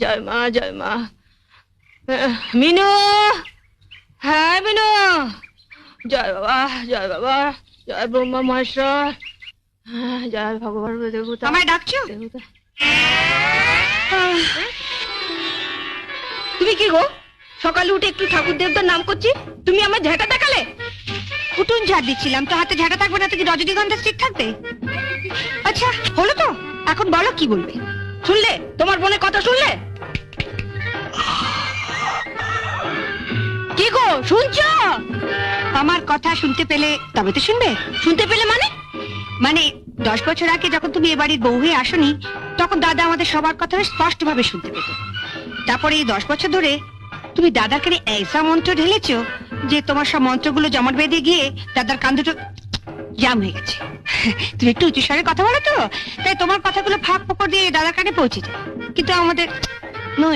জয় মা জয় মা। মিনু হ্যাঁ মিনু। জয় বাবা জয় বাবা জয় ব্রহ্মা মহেশ্বর। হ্যাঁ, জয় ভগবান দেবতা। আমায় ডাকছো? দেবতা। তুমি কি গো? সকালে উঠে একটু ঠাকুর দেবতার নাম করছি? তুমি আমার ঝেঁটা দেখালে? উঠুন ঝাড় দিচ্ছিলাম। তো হাতে ঝাঁটা থাকবে না তো কি রজনীগন্ধা স্টিক থাকবে? আচ্ছা হলো তো। এখন বলো কি বলবে? শুনলে? তোমার বোনের কথা শুনলে? কি গো, শুনছো? আমার কথা শুনতে পেলে, তবে তো শুনবে। শুনতে পেলে মানে? মানে দশ বছর আগে যখন তুমি এ বাড়ির বউ হয়ে আসনি, তখন দাদা আমাদের সবার কথা স্পষ্ট ভাবে শুনতে পেত। তারপরে এই দশ বছর ধরে তুমি দাদাকে এইসা মন্ত্র ঢেলেছো যে তোমার সব মন্ত্রগুলো জমাট বেঁধে গিয়ে দাদার কান দুটো জাম হয়ে গেছে। তুমি একটু উঁচু স্বরে কথা বলো তো? তাই তোমার কথাগুলো ফাঁক ফোকর দিয়ে দাদার কানে পৌঁছে যায়। কিন্তু আমাদের নো